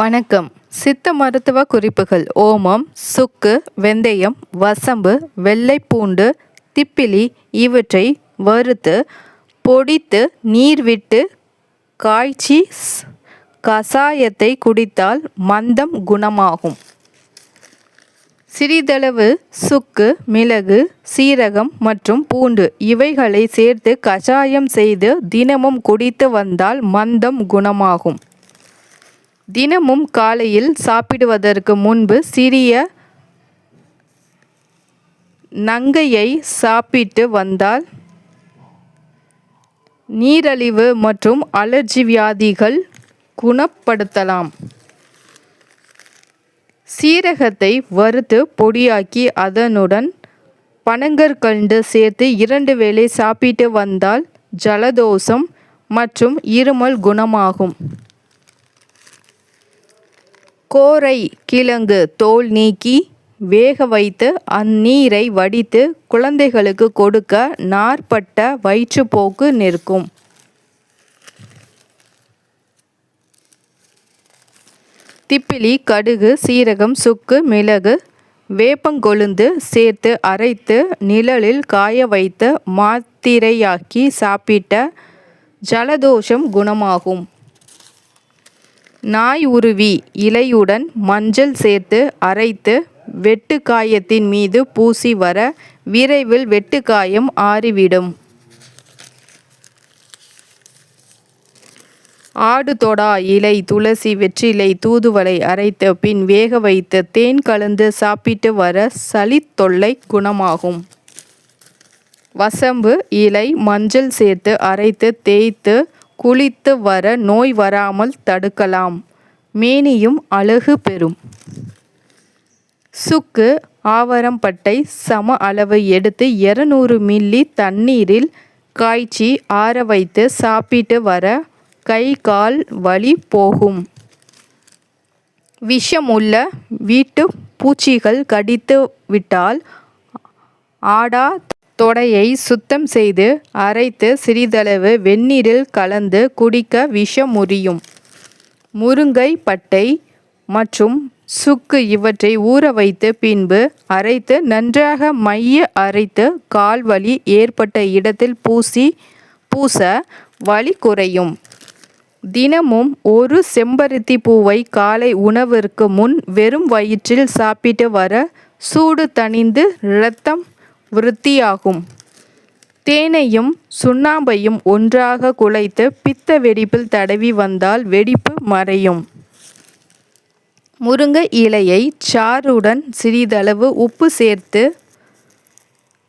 வணக்கம். சித்த மருத்துவ குறிப்புகள் ஓமம் சுக்கு வெந்தயம் வசம்பு வெள்ளைப்பூண்டு திப்பிலி இவற்றை வறுத்து பொடித்து நீர் விட்டு காய்ச்சி கசாயத்தை குடித்தால் மந்தம் குணமாகும். சிறிதளவு சுக்கு மிளகு சீரகம் மற்றும் பூண்டு இவைகளை சேர்த்து கஷாயம் செய்து தினமும் குடித்து வந்தால் மந்தம் குணமாகும். தினமும் காலையில் சாப்பிடுவதற்கு முன்பு சிறிய நங்கையை சாப்பிட்டு வந்தால் நீரழிவு மற்றும் அலர்ஜி வியாதிகள் குணப்படுத்தலாம். சீரகத்தை வறுத்து பொடியாக்கி அதனுடன் பனங்கற்கண்டு சேர்த்து இரண்டு வேளை சாப்பிட்டு வந்தால் ஜலதோஷம் மற்றும் இருமல் குணமாகும். கோரை கிழங்கு தோல் நீக்கி வேக வைத்து அந்நீரை வடித்து குழந்தைகளுக்கு கொடுக்க நாற்பட்ட வயிற்றுப்போக்கு நிற்கும். திப்பிலி கடுகு சீரகம் சுக்கு மிளகு வேப்பங்கொழுந்து சேர்த்து அரைத்து நிழலில் காய வைத்து மாத்திரையாக்கி சாப்பிட்ட ஜலதோஷம் குணமாகும். நாய் உருவி இலையுடன் மஞ்சள் சேர்த்து அரைத்து வெட்டுக்காயத்தின் மீது பூசி வர விரைவில் வெட்டுக்காயம் ஆறிவிடும். ஆடு தொடா இலை துளசி வெற்றிலை தூதுவளை அரைத்த பின் வேக வைத்து தேன் கலந்து சாப்பிட்டு வர சளி தொல்லை குணமாகும். வசம்பு இலை மஞ்சள் சேர்த்து அரைத்து தேய்த்து குளித்து வர நோய் வராமல் தடுக்கலாம். மேனியும் அழகு பெறும். சுக்கு ஆவரம்பட்டை சம அளவு எடுத்து இருநூறு மில்லி தண்ணீரில் காய்ச்சி ஆற வைத்து சாப்பிட்டு வர கை கால் வலி போகும். விஷம் உள்ள வீட்டு பூச்சிகள் கடித்து விட்டால் ஆடா தொடையை சுத்தம் செய்து அரைத்து சிறிதளவு வெந்நீரில் கலந்து குடிக்க விஷம் முறியும். முருங்கை பட்டை மற்றும் சுக்கு இவற்றை ஊற வைத்து பின்பு அரைத்து நன்றாக மைய அரைத்து கால் வலி ஏற்பட்ட இடத்தில் பூசி பூச வலி குறையும். தினமும் ஒரு செம்பருத்தி பூவை காலை உணவிற்கு முன் வெறும் வயிற்றில் சாப்பிட்டு வர சூடு தணிந்து இரத்தம் விருத்தியாகும். தேனையும் சுண்ணாம்பையும் ஒன்றாக குழைத்து பித்த வெடிப்பில் தடவி வந்தால் வெடிப்பு மறையும். முருங்கை இலையை சாறுடன் சிறிதளவு உப்பு சேர்த்து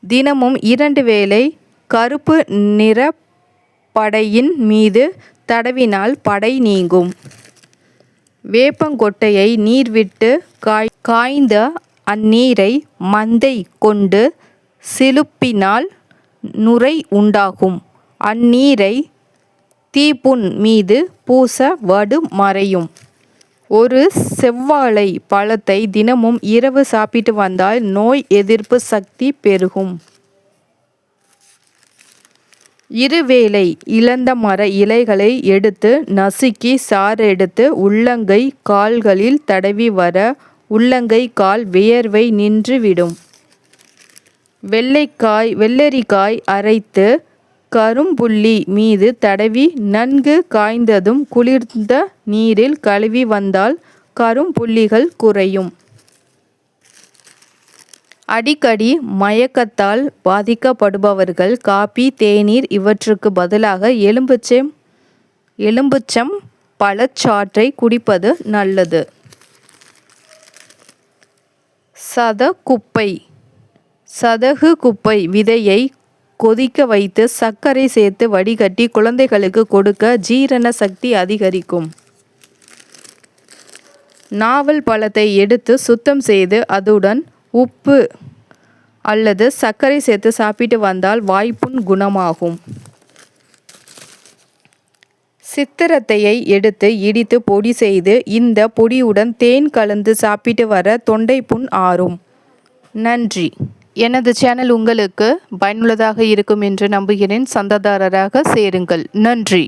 தினமும் இரண்டு வேளை கருப்பு நிற படையின் மீது தடவினால் படை நீங்கும். வேப்பங்கொட்டையை நீர் விட்டு காய் காய்ந்த அந்நீரை மந்தை கொண்டு சிலுப்பினால் நுரை உண்டாகும். அந்நீரை தீப்புண் மீது பூச வடு மறையும். ஒரு செவ்வாழை பழத்தை தினமும் இரவு சாப்பிட்டு வந்தால் நோய் எதிர்ப்பு சக்தி பெருகும். இருவேளை இழந்த மர இலைகளை எடுத்து நசுக்கி சாறெடுத்து உள்ளங்கை கால்களில் தடவி வர உள்ளங்கை கால் வியர்வை நின்றுவிடும். வெள்ளைக்காய் வெள்ளரிக்காய் அரைத்து கரும்புள்ளி மீது தடவி நன்கு காய்ந்ததும் குளிர்ந்த நீரில் கழுவி வந்தால் கரும்புள்ளிகள் குறையும். அடிக்கடி மயக்கத்தால் பாதிக்கப்படுபவர்கள் காபி தேநீர் இவற்றுக்கு பதிலாக எலும்புச்சம் எலும்புச்சம் பழச்சாற்றை குடிப்பது நல்லது. சதகுப்பை சதகு குப்பை விதையை கொதிக்க வைத்து சர்க்கரை சேர்த்து வடிகட்டி குழந்தைகளுக்கு கொடுக்க ஜீரண சக்தி அதிகரிக்கும். நாவல் பழத்தை எடுத்து சுத்தம் செய்து அதுடன் உப்பு அல்லது சர்க்கரை சேர்த்து சாப்பிட்டு வந்தால் வாய்ப்புண் குணமாகும். சித்திரத்தையை எடுத்து இடித்து பொடி செய்து இந்த பொடியுடன் தேன் கலந்து சாப்பிட்டு வர தொண்டை புண் ஆறும். நன்றி. எனது சேனல் உங்களுக்கு பயனுள்ளதாக இருக்கும் என்று நம்புகிறேன். சந்தாதாரராக சேருங்கள். நன்றி.